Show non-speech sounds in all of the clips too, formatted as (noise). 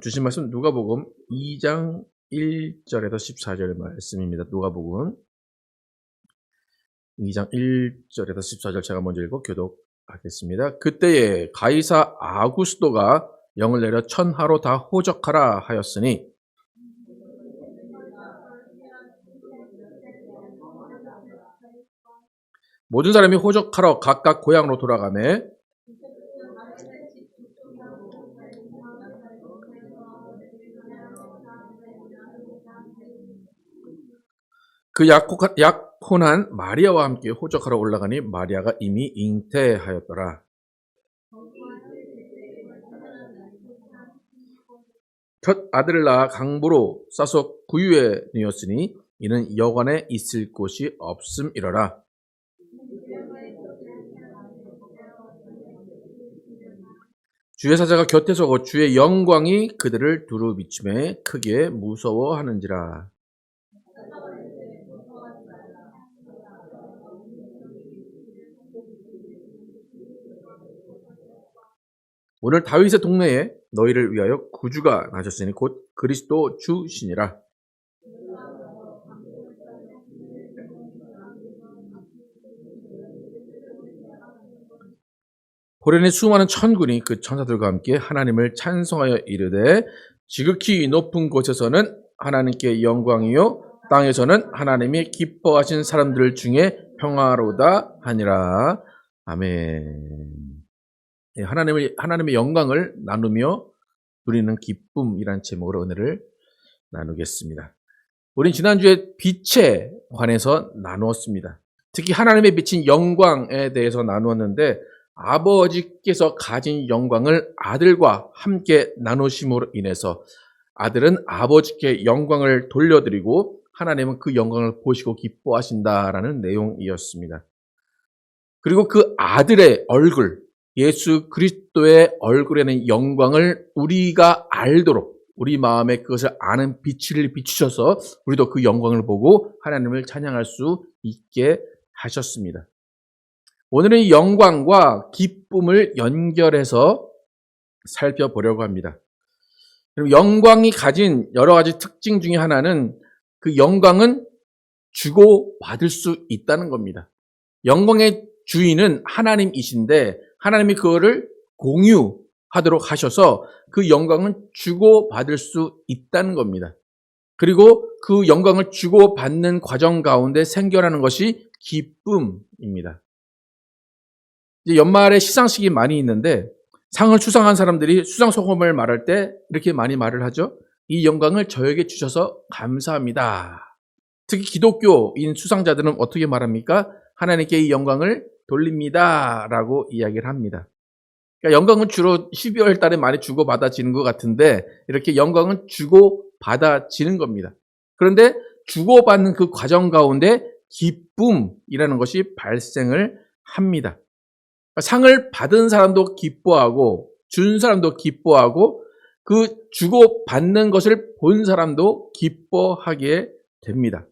주신 말씀 누가복음 2장 1절에서 14절 말씀입니다. 누가복음 2장 1절에서 14절 제가 먼저 읽고 교독하겠습니다. 그때에 가이사 아구스도가 영을 내려 천하로 다 호적하라 하였으니 모든 사람이 호적하러 각각 고향으로 돌아가매 그 약혼한, 약혼한 마리아와 함께 호적하러 올라가니 마리아가 이미 잉태하였더라. 첫 아들을 낳아 강부로 싸서 구유에 누었으니 이는 여관에 있을 곳이 없음이러라. 주의 사자가 곁에 서고 주의 영광이 그들을 두루 비춤에 크게 무서워하는지라. 오늘 다윗의 동네에 너희를 위하여 구주가 나셨으니 곧 그리스도 주시니라. 고련의 수많은 천군이 그 천사들과 함께 하나님을 찬송하여 이르되 지극히 높은 곳에서는 하나님께 영광이요 땅에서는 하나님이 기뻐하신 사람들 중에 평화로다 하니라. 아멘. 예, 하나님의 하나님의 영광을 나누며 누리는 기쁨이란 제목으로 은혜를 나누겠습니다. 우린 지난주에 빛에 관해서 나누었습니다. 특히 하나님의 비친 영광에 대해서 나누었는데 아버지께서 가진 영광을 아들과 함께 나누심으로 인해서 아들은 아버지께 영광을 돌려드리고 하나님은 그 영광을 보시고 기뻐하신다라는 내용이었습니다. 그리고 그 아들의 얼굴, 예수 그리스도의 얼굴에는 영광을 우리가 알도록 우리 마음에 그것을 아는 빛을 비추셔서 우리도 그 영광을 보고 하나님을 찬양할 수 있게 하셨습니다. 오늘은 이 영광과 기쁨을 연결해서 살펴보려고 합니다. 영광이 가진 여러 가지 특징 중에 하나는 그 영광은 주고 받을 수 있다는 겁니다. 영광의 주인은 하나님이신데 하나님이 그거를 공유하도록 하셔서 그 영광은 주고 받을 수 있다는 겁니다. 그리고 그 영광을 주고 받는 과정 가운데 생겨나는 것이 기쁨입니다. 이제 연말에 시상식이 많이 있는데 상을 수상한 사람들이 수상 소감을 말할 때 이렇게 많이 말을 하죠. 이 영광을 저에게 주셔서 감사합니다. 특히 기독교인 수상자들은 어떻게 말합니까? 하나님께 이 영광을 돌립니다. 라고 이야기를 합니다. 그러니까 영광은 주로 12월 달에 많이 주고 받아지는 것 같은데 이렇게 영광은 주고 받아지는 겁니다. 그런데 주고받는 그 과정 가운데 기쁨이라는 것이 발생을 합니다. 상을 받은 사람도 기뻐하고 준 사람도 기뻐하고 그 주고받는 것을 본 사람도 기뻐하게 됩니다.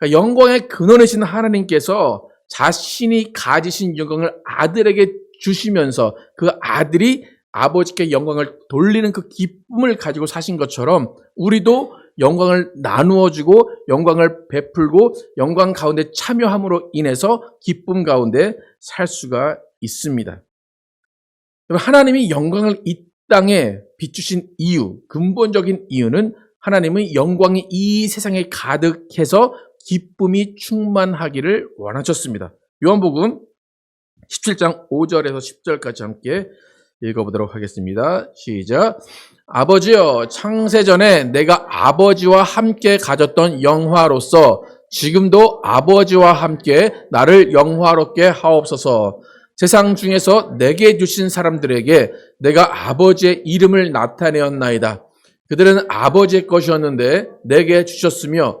그러니까 영광의 근원이신 하나님께서 자신이 가지신 영광을 아들에게 주시면서 그 아들이 아버지께 영광을 돌리는 그 기쁨을 가지고 사신 것처럼 우리도 영광을 나누어 주고 영광을 베풀고 영광 가운데 참여함으로 인해서 기쁨 가운데 살 수가 있습니다. 하나님이 영광을 이 땅에 비추신 이유, 근본적인 이유는 하나님의 영광이 이 세상에 가득해서 기쁨이 충만하기를 원하셨습니다. 요한복음 17장 5절에서 10절까지 함께 읽어보도록 하겠습니다. 시작. 아버지여, 창세전에 내가 아버지와 함께 가졌던 영화로서 지금도 아버지와 함께 나를 영화롭게 하옵소서. 세상 중에서 내게 주신 사람들에게 내가 아버지의 이름을 나타내었나이다. 그들은 아버지의 것이었는데 내게 주셨으며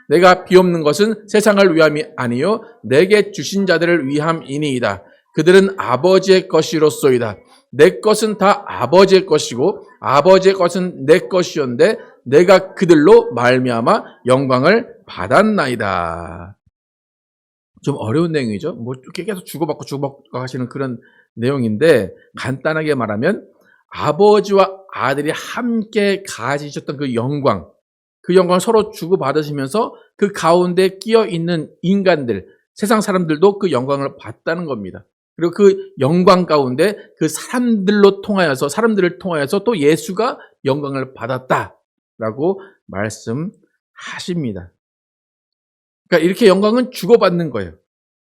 내가 비옵는 것은 세상을 위함이 아니요 내게 주신 자들을 위함이니이다. 그들은 아버지의 것이로소이다. 내 것은 다 아버지의 것이고 아버지의 것은 내 것이었는데 내가 그들로 말미암아 영광을 받았나이다. 좀 어려운 내용이죠. 뭐 이렇게 계속 주고받고 주고받고 하시는 그런 내용인데 간단하게 말하면 아버지와 아들이 함께 가지셨던 그 영광, 그 영광을 서로 주고받으시면서 그 가운데 끼어 있는 인간들, 세상 사람들도 그 영광을 받다는 겁니다. 그리고 그 영광 가운데 그 사람들로 통하여서 사람들을 통하여서 또 예수가 영광을 받았다라고 말씀하십니다. 그러니까 이렇게 영광은 주고받는 거예요.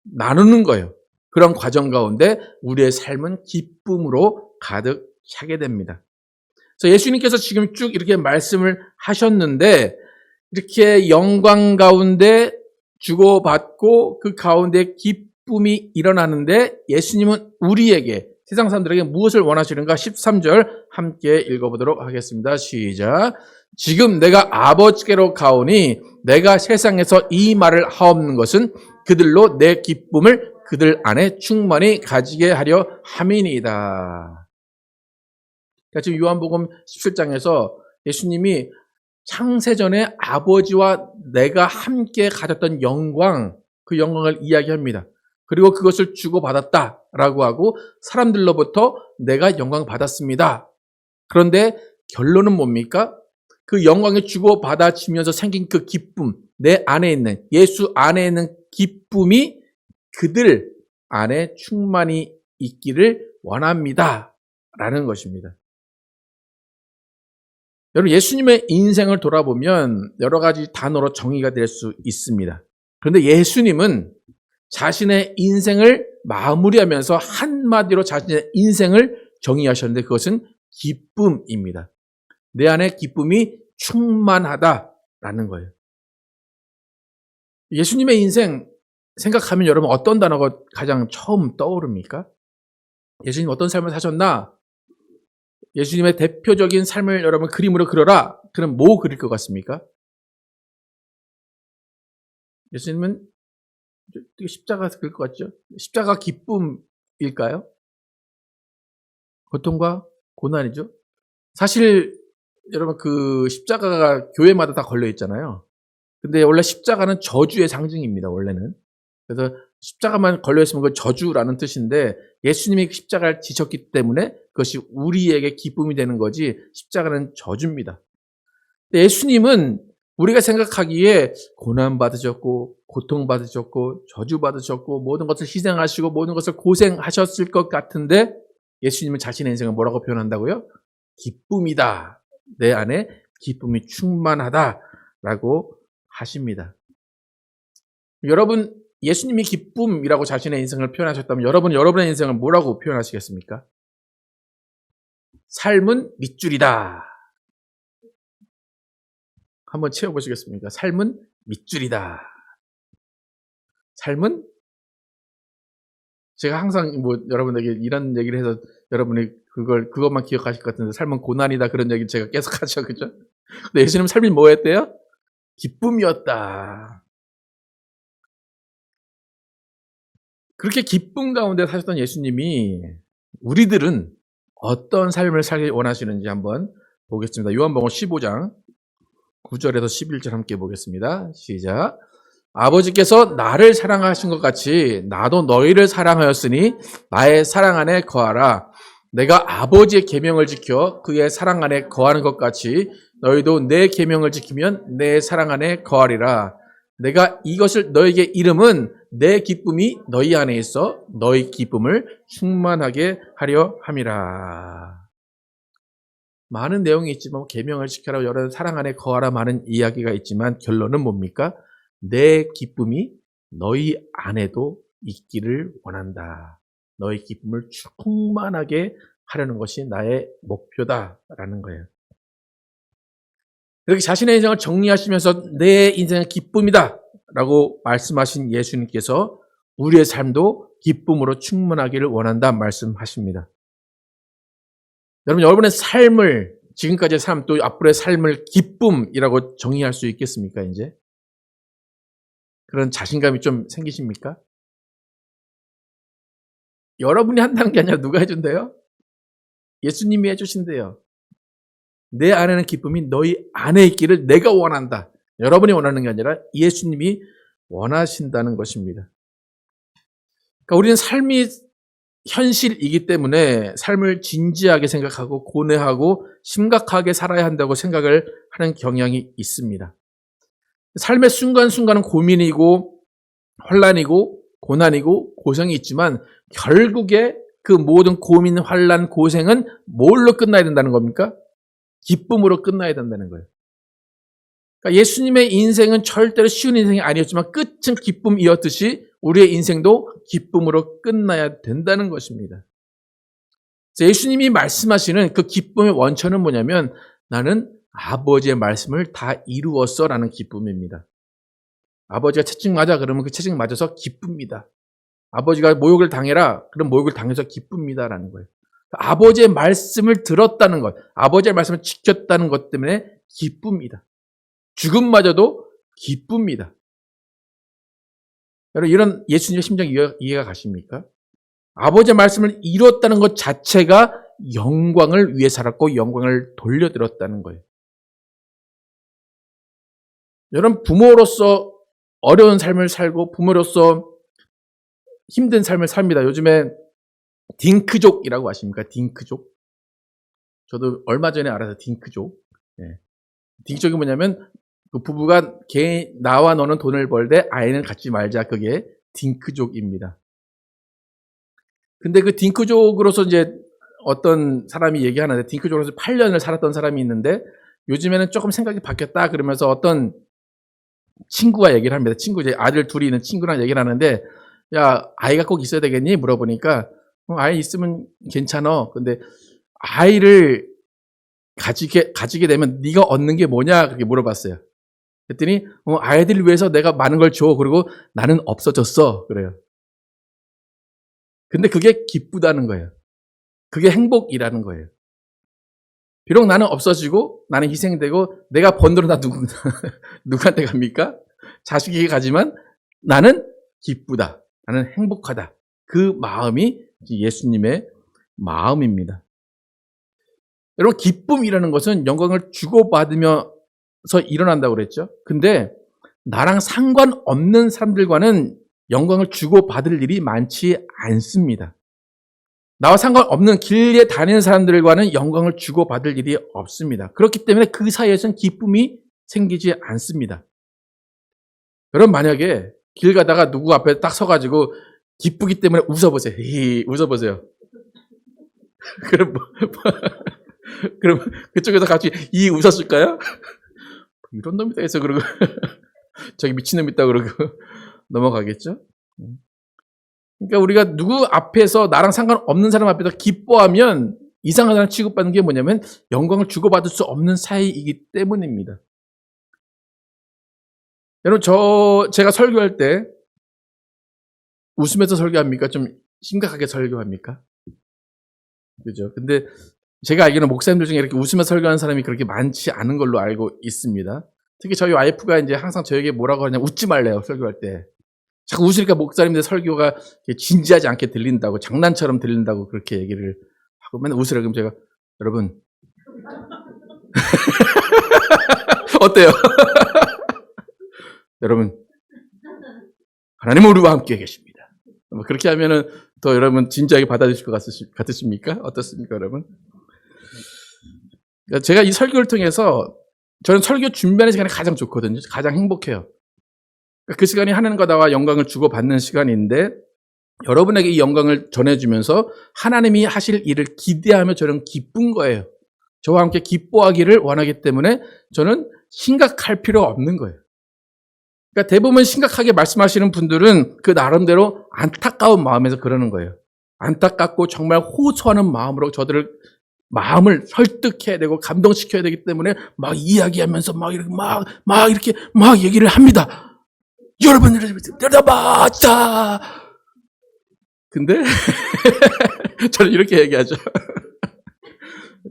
나누는 거예요. 그런 과정 가운데 우리의 삶은 기쁨으로 가득 차게 됩니다. 그래서 예수님께서 지금 쭉 이렇게 말씀을 하셨는데 이렇게 영광 가운데 주고받고 그 가운데 기쁨이 일어나는데 예수님은 우리에게 세상 사람들에게 무엇을 원하시는가 13절 함께 읽어보도록 하겠습니다. 시작. 지금 내가 아버지께로 가오니 내가 세상에서 이 말을 하옵는 것은 그들로 내 기쁨을 그들 안에 충만히 가지게 하려 함이니이다. 그러니까 지금 요한복음 17장에서 예수님이 창세전에 아버지와 내가 함께 가졌던 영광, 그 영광을 이야기합니다. 그리고 그것을 주고받았다라고 하고 사람들로부터 내가 영광 받았습니다. 그런데 결론은 뭡니까? 그 영광을 주고받아지면서 생긴 그 기쁨, 내 안에 있는, 예수 안에 있는 기쁨이 그들 안에 충만히 있기를 원합니다. 라는 것입니다. 여러분, 예수님의 인생을 돌아보면 여러 가지 단어로 정의가 될 수 있습니다. 그런데 예수님은 자신의 인생을 마무리하면서 한마디로 자신의 인생을 정의하셨는데 그것은 기쁨입니다. 내 안에 기쁨이 충만하다라는 거예요. 예수님의 인생 생각하면 여러분 어떤 단어가 가장 처음 떠오릅니까? 예수님 어떤 삶을 사셨나? 예수님의 대표적인 삶을 여러분 그림으로 그려라. 그럼 뭐 그릴 것 같습니까? 예수님은 십자가 그릴 것 같죠? 십자가 기쁨일까요? 고통과 고난이죠. 사실 여러분 그 십자가가 교회마다 다 걸려 있잖아요. 근데 원래 십자가는 저주의 상징입니다. 원래는. 그래서 십자가만 걸려 있으면 그 저주라는 뜻인데 예수님이 십자가를 지셨기 때문에 그것이 우리에게 기쁨이 되는 거지 십자가는 저주입니다. 예수님은 우리가 생각하기에 고난 받으셨고 고통 받으셨고 저주 받으셨고 모든 것을 희생하시고 모든 것을 고생하셨을 것 같은데 예수님은 자신의 인생을 뭐라고 표현한다고요? 기쁨이다. 내 안에 기쁨이 충만하다 라고 하십니다. 여러분 예수님이 기쁨이라고 자신의 인생을 표현하셨다면 여러분 여러분의 인생을 뭐라고 표현하시겠습니까? 삶은 밑줄이다. 한번 채워보시겠습니까? 삶은 밑줄이다. 삶은 제가 항상 뭐 여러분에게 이런 얘기를 해서 여러분이 그걸 그것만 기억하실 것 같은데 삶은 고난이다 그런 얘기 제가 계속 (laughs) 하죠, 그죠? 근데 예수님 삶이 뭐였대요? 기쁨이었다. 그렇게 기쁨 가운데 사셨던 예수님이 우리들은 어떤 삶을 살기 원하시는지 한번 보겠습니다. 요한복음 15장 9절에서 11절 함께 보겠습니다. 시작. 아버지께서 나를 사랑하신 것 같이 나도 너희를 사랑하였으니 나의 사랑 안에 거하라. 내가 아버지의 계명을 지켜 그의 사랑 안에 거하는 것 같이 너희도 내 계명을 지키면 내 사랑 안에 거하리라. 내가 이것을 너에게 이름은 내 기쁨이 너희 안에 있어 너희 기쁨을 충만하게 하려 함이라. 많은 내용이 있지만 계명을 지켜라 여러 사랑 안에 거하라 많은 이야기가 있지만 결론은 뭡니까? 내 기쁨이 너희 안에도 있기를 원한다. 너희 기쁨을 충만하게 하려는 것이 나의 목표다라는 거예요. 이렇게 자신의 인생을 정리하시면서 내 인생은 기쁨이다 라고 말씀하신 예수님께서 우리의 삶도 기쁨으로 충만하기를 원한다 말씀하십니다. 여러분, 여러분의 삶을 지금까지의 삶 또 앞으로의 삶을 기쁨이라고 정의할 수 있겠습니까, 이제? 그런 자신감이 좀 생기십니까? 여러분이 한다는 게 아니라 누가 해준대요? 예수님이 해주신대요. 내 안에는 기쁨이 너희 안에 있기를 내가 원한다. 여러분이 원하는 게 아니라 예수님이 원하신다는 것입니다. 그러니까 우리는 삶이 현실이기 때문에 삶을 진지하게 생각하고 고뇌하고 심각하게 살아야 한다고 생각을 하는 경향이 있습니다. 삶의 순간순간은 고민이고 혼란이고 고난이고 고생이 있지만 결국에 그 모든 고민, 환란, 고생은 뭘로 끝나야 된다는 겁니까? 기쁨으로 끝나야 된다는 거예요. 그러니까 예수님의 인생은 절대로 쉬운 인생이 아니었지만 끝은 기쁨이었듯이 우리의 인생도 기쁨으로 끝나야 된다는 것입니다. 예수님이 말씀하시는 그 기쁨의 원천은 뭐냐면 나는 아버지의 말씀을 다 이루었어 라는 기쁨입니다. 아버지가 채찍 맞아 그러면 그 채찍 맞아서 기쁩니다. 아버지가 모욕을 당해라 그럼 모욕을 당해서 기쁩니다 라는 거예요. 아버지의 말씀을 들었다는 것, 아버지의 말씀을 지켰다는 것 때문에 기쁩니다. 죽음마저도 기쁩니다. 여러분 이런 예수님의 심정 이해, 이해가 가십니까? 아버지의 말씀을 이뤘다는 것 자체가 영광을 위해 살았고 영광을 돌려드렸다는 거예요. 여러분 부모로서 어려운 삶을 살고 부모로서 힘든 삶을 삽니다. 요즘에 딩크족이라고 아십니까? 딩크족. 저도 얼마 전에 알아서 딩크족. 네. 딩크족이 뭐냐면 그 부부가 걔 나와 너는 돈을 벌되 아이는 갖지 말자. 그게 딩크족입니다. 근데 그 딩크족으로서 이제 어떤 사람이 얘기하는데 딩크족으로서 8년을 살았던 사람이 있는데 요즘에는 조금 생각이 바뀌었다 그러면서 어떤 친구가 얘기를 합니다. 친구 이제 아들 둘이 있는 친구랑 얘기를 하는데 야 아이가 꼭 있어야 되겠니 물어보니까 어, 아이 있으면 괜찮어. 근데 아이를 가지게 가지게 되면 네가 얻는 게 뭐냐 그렇게 물어봤어요. 그랬더니 어, 아이들 위해서 내가 많은 걸 줘. 그리고 나는 없어졌어. 그래요. 근데 그게 기쁘다는 거예요. 그게 행복이라는 거예요. 비록 나는 없어지고 나는 희생되고 내가 번 돈은 다 누구, (laughs) 누구한테 갑니까? 자식에게 가지만 나는 기쁘다. 나는 행복하다. 그 마음이 예수님의 마음입니다. 여러분, 기쁨이라는 것은 영광을 주고받으면서 일어난다고 그랬죠. 근데 나랑 상관없는 사람들과는 영광을 주고받을 일이 많지 않습니다. 나와 상관없는 길에 다니는 사람들과는 영광을 주고받을 일이 없습니다. 그렇기 때문에 그 사이에서는 기쁨이 생기지 않습니다. 여러분 만약에 길 가다가 누구 앞에 딱 서가지고 기쁘기 때문에 웃어보세요. 히히, 웃어보세요. (laughs) 그럼 뭐, (laughs) 그럼 그쪽에서 같이 이 웃었을까요? (laughs) 이런 놈이 다 있어 그러고 저기 미친놈 있다 그러고 넘어가겠죠? 그러니까 우리가 누구 앞에서 나랑 상관없는 사람 앞에서 기뻐하면 이상한 사람 취급받는 게 뭐냐면 영광을 주고받을 수 없는 사이이기 때문입니다. 여러분 저 제가 설교할 때 웃으면서 설교합니까? 좀 심각하게 설교합니까? 그죠? 근데 제가 알기로는 목사님들 중에 이렇게 웃으면서 설교하는 사람이 그렇게 많지 않은 걸로 알고 있습니다. 특히 저희 와이프가 이제 항상 저에게 뭐라고 하냐 웃지 말래요 설교할 때. 자꾸 웃으니까 목사님들 설교가 진지하지 않게 들린다고 장난처럼 들린다고 그렇게 얘기를 하고 맨날 웃으라 그럼 제가 여러분 (laughs) 어때요? (laughs) 여러분 하나님은 우리와 함께 계십니다. 뭐 그렇게 하면은 더 여러분 진지하게 받아주실 것 같으십니까? 어떻습니까, 여러분? 그러니까 제가 이 설교를 통해서 저는 설교 준비하는 시간이 가장 좋거든요. 가장 행복해요. 그 시간이 하나님과 나와 영광을 주고받는 시간인데 여러분에게 이 영광을 전해주면서 하나님이 하실 일을 기대하며 저는 기쁜 거예요. 저와 함께 기뻐하기를 원하기 때문에 저는 심각할 필요 없는 거예요. 그러니까 대부분 심각하게 말씀하시는 분들은 그 나름대로 안타까운 마음에서 그러는 거예요. 안타깝고 정말 호소하는 마음으로 저들을 마음을 설득해야 되고 감동시켜야 되기 때문에 막 이야기하면서 막 이렇게 막, 막 이렇게 막 얘기를 합니다. 여러분들 들어봤자. 근데 (laughs) 저는 이렇게 얘기하죠.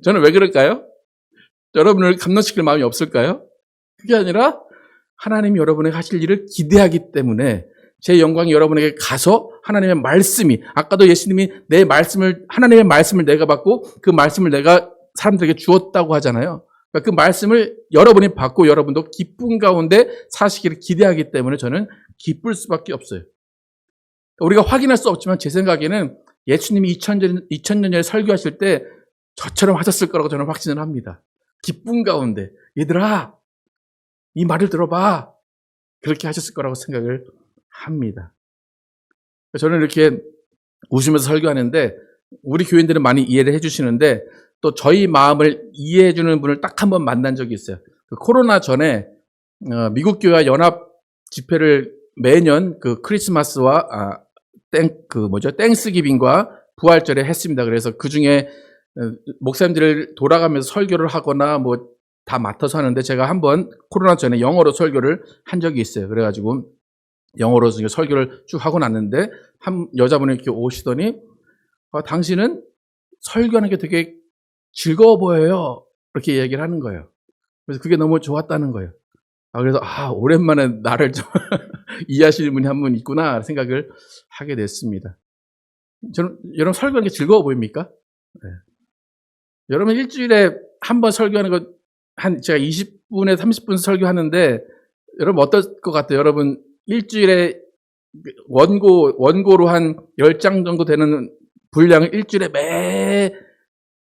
저는 왜 그럴까요? 여러분을 감동시킬 마음이 없을까요? 그게 아니라 하나님이 여러분에게 하실 일을 기대하기 때문에 제 영광이 여러분에게 가서 하나님의 말씀이 아까도 예수님이 내 말씀을 하나님의 말씀을 내가 받고 그 말씀을 내가 사람들에게 주었다고 하잖아요. 그러니까 그 말씀을 여러분이 받고 여러분도 기쁨 가운데 사시기를 기대하기 때문에 저는 기쁠 수밖에 없어요. 우리가 확인할 수 없지만 제 생각에는 예수님이 2000년, 2000년 전에 설교하실 때 저처럼 하셨을 거라고 저는 확신을 합니다. 기쁨 가운데 얘들아 이 말을 들어봐 그렇게 하셨을 거라고 생각을 합니다. 저는 이렇게 웃으면서 설교하는데 우리 교인들은 많이 이해를 해주시는데 또 저희 마음을 이해해주는 분을 딱 한 번 만난 적이 있어요. 그 코로나 전에 어, 미국 교회 연합 집회를 매년 그 크리스마스와 아, 땡그 뭐죠 땡스기빙과 부활절에 했습니다. 그래서 그 중에 어, 목사님들을 돌아가면서 설교를 하거나 뭐 다 맡아서 하는데 제가 한번 코로나 전에 영어로 설교를 한 적이 있어요. 그래가지고 영어로 설교를 쭉 하고 났는데 한 여자분이 이렇게 오시더니 아, 당신은 설교하는 게 되게 즐거워 보여요. 이렇게 얘기를 하는 거예요. 그래서 그게 너무 좋았다는 거예요. 아, 그래서 아 오랜만에 나를 좀 (laughs) 이해하시는 분이 한 분 있구나 생각을 하게 됐습니다. 저는 여러분 설교하는 게 즐거워 보입니까? 네. 여러분 일주일에 한 번 설교하는 거 한 제가 20분에 30분 설교하는데 여러분 어떨 것 같아요? 여러분 일주일에 원고 원고로 한 10장 정도 되는 분량을 일주일에 매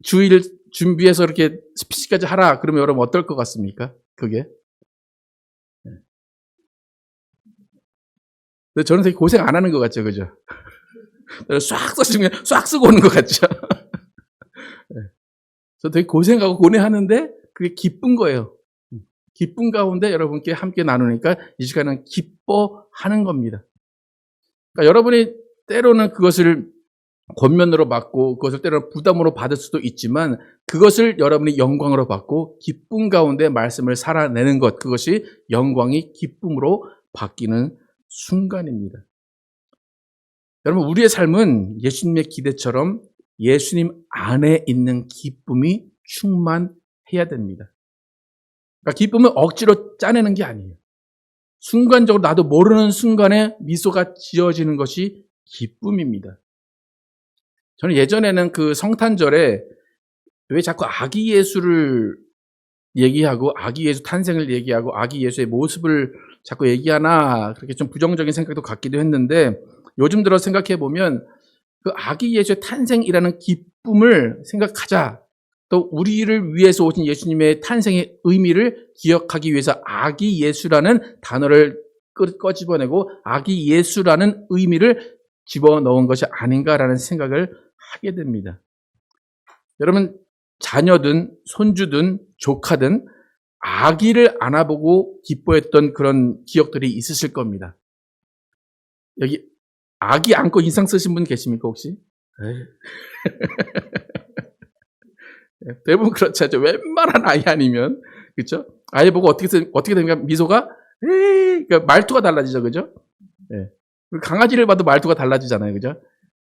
주일 준비해서 이렇게 스피치까지 하라. 그러면 여러분 어떨 것 같습니까? 그게? 네. 근데 저는 되게 고생 안 하는 것 같죠, 그죠? (laughs) 싹 써주면 싹 쓰고 오는 것 같죠? (laughs) 네. 저 되게 고생하고 고뇌하는데 그게 기쁜 거예요. 기쁨 가운데 여러분께 함께 나누니까 이 시간은 기뻐하는 겁니다. 그러니까 여러분이 때로는 그것을 권면으로 받고 그것을 때로는 부담으로 받을 수도 있지만 그것을 여러분이 영광으로 받고 기쁨 가운데 말씀을 살아내는 것 그것이 영광이 기쁨으로 바뀌는 순간입니다. 여러분 우리의 삶은 예수님의 기대처럼 예수님 안에 있는 기쁨이 충만해야 됩니다. 그러니까 기쁨을 억지로 짜내는 게 아니에요. 순간적으로 나도 모르는 순간에 미소가 지어지는 것이 기쁨입니다. 저는 예전에는 그 성탄절에 왜 자꾸 아기 예수를 얘기하고 아기 예수 탄생을 얘기하고 아기 예수의 모습을 자꾸 얘기하나 그렇게 좀 부정적인 생각도 갖기도 했는데 요즘 들어 생각해 보면 그 아기 예수의 탄생이라는 기쁨을 생각하자. 또 우리를 위해서 오신 예수님의 탄생의 의미를 기억하기 위해서 아기 예수라는 단어를 꺼집어내고 아기 예수라는 의미를 집어넣은 것이 아닌가라는 생각을 하게 됩니다. 여러분 자녀든 손주든 조카든 아기를 안아보고 기뻐했던 그런 기억들이 있으실 겁니다. 여기 아기 안고 인상 쓰신 분 계십니까 혹시? (laughs) 네, 대부분 그렇지 않죠. 웬만한 아이 아니면 그렇죠? 아이 보고 어떻게 어떻게 됩니까? 미소가 에이, 그러니까 말투가 달라지죠, 그죠? 네. 강아지를 봐도 말투가 달라지잖아요, 그죠?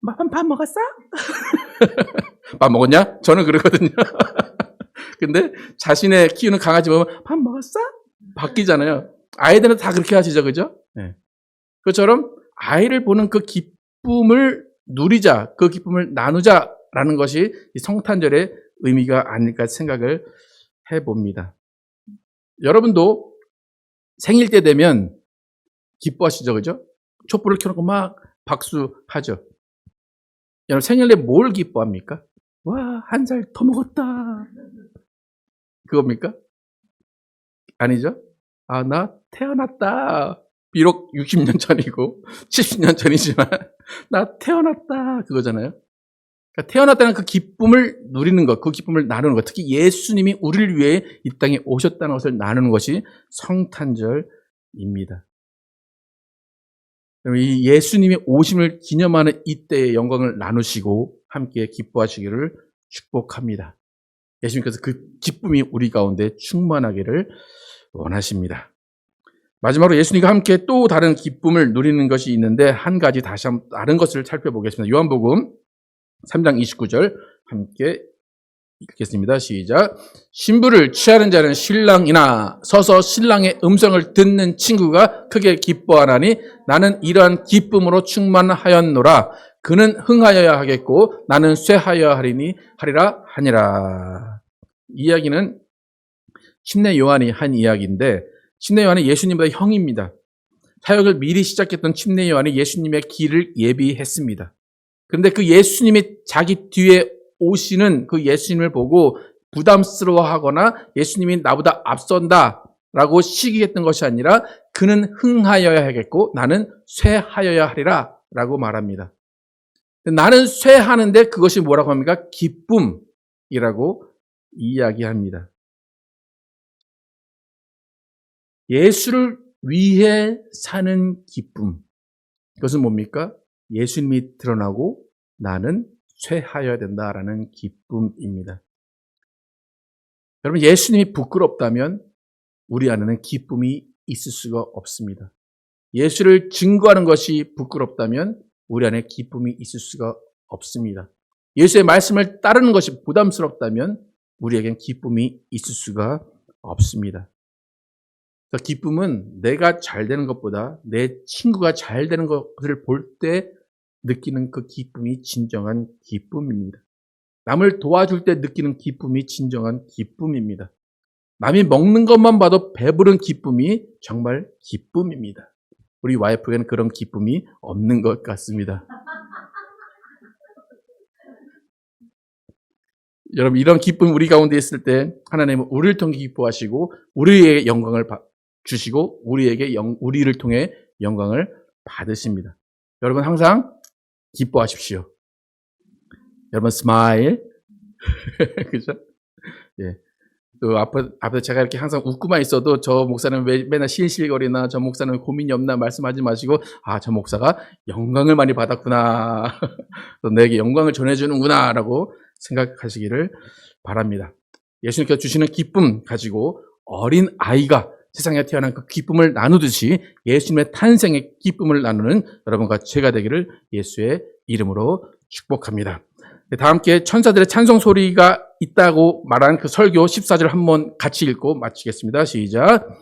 밥, 밥 먹었어? (laughs) 밥 먹었냐? 저는 그러거든요. (laughs) 근데 자신의 키우는 강아지 보면 밥 먹었어? 바뀌잖아요. 아이들은 다 그렇게 하시죠, 그죠? 네. 그처럼 아이를 보는 그 기쁨을 누리자, 그 기쁨을 나누자라는 것이 성탄절의 의미가 아닐까 생각을 해봅니다. 여러분도 생일 때 되면 기뻐하시죠, 그죠? 촛불을 켜놓고 막 박수하죠. 여러분 생일에 뭘 기뻐합니까? 와, 한 살 더 먹었다. 그겁니까? 아니죠? 아, 나 태어났다. 비록 60년 전이고 (laughs) 70년 전이지만 (laughs) 나 태어났다. 그거잖아요. 그러니까 태어났다는 그 기쁨을 누리는 것, 그 기쁨을 나누는 것, 특히 예수님이 우리를 위해 이 땅에 오셨다는 것을 나누는 것이 성탄절입니다. 이 예수님의 오심을 기념하는 이때의 영광을 나누시고 함께 기뻐하시기를 축복합니다. 예수님께서 그 기쁨이 우리 가운데 충만하기를 원하십니다. 마지막으로 예수님과 함께 또 다른 기쁨을 누리는 것이 있는데 한 가지 다시 한번 다른 것을 살펴보겠습니다. 요한복음 3장 29절 함께 읽겠습니다. 시작. 신부를 취하는 자는 신랑이나 서서 신랑의 음성을 듣는 친구가 크게 기뻐하나니 나는 이러한 기쁨으로 충만하였노라. 그는 흥하여야 하겠고 나는 쇠하여야 하리니 하리라 하니라. 이야기는 침례 요한이 한 이야기인데 침례 요한은 예수님보다 형입니다. 사역을 미리 시작했던 침례 요한이 예수님의 길을 예비했습니다. 그런데 그 예수님이 자기 뒤에 오시는 그 예수님을 보고 부담스러워하거나 예수님이 나보다 앞선다 라고 시기했던 것이 아니라 그는 흥하여야 하겠고 나는 쇠하여야 하리라 라고 말합니다. 나는 쇠하는데 그것이 뭐라고 합니까? 기쁨이라고 이야기합니다. 예수를 위해 사는 기쁨. 그것은 뭡니까? 예수님이 드러나고 나는 쇠하여야 된다라는 기쁨입니다. 여러분, 예수님이 부끄럽다면 우리 안에는 기쁨이 있을 수가 없습니다. 예수를 증거하는 것이 부끄럽다면 우리 안에 기쁨이 있을 수가 없습니다. 예수의 말씀을 따르는 것이 부담스럽다면 우리에겐 기쁨이 있을 수가 없습니다. 기쁨은 내가 잘 되는 것보다 내 친구가 잘 되는 것을 볼 때 느끼는 그 기쁨이 진정한 기쁨입니다. 남을 도와줄 때 느끼는 기쁨이 진정한 기쁨입니다. 남이 먹는 것만 봐도 배부른 기쁨이 정말 기쁨입니다. 우리 와이프에게는 그런 기쁨이 없는 것 같습니다. (laughs) 여러분 이런 기쁨 우리 가운데 있을 때 하나님은 우리를 통해 기뻐하시고 우리에게 영광을 받- 주시고 우리에게 영- 우리를 통해 영광을 받으십니다. 여러분 항상 기뻐하십시오. 여러분 스마일 (laughs) 그죠? 예. 또 앞에 앞에 제가 이렇게 항상 웃고만 있어도 저 목사는 왜 맨날 실실거리나 저 목사는 고민이 없나 말씀하지 마시고 아 저 목사가 영광을 많이 받았구나 (laughs) 또 내게 영광을 전해주는구나라고 생각하시기를 바랍니다. 예수님께서 주시는 기쁨 가지고 어린 아이가 세상에 태어난 그 기쁨을 나누듯이 예수님의 탄생의 기쁨을 나누는 여러분과 제가 되기를 예수의 이름으로 축복합니다. 네, 다 함께 천사들의 찬송 소리가 있다고 말한 그 설교 14절 한번 같이 읽고 마치겠습니다. 시작.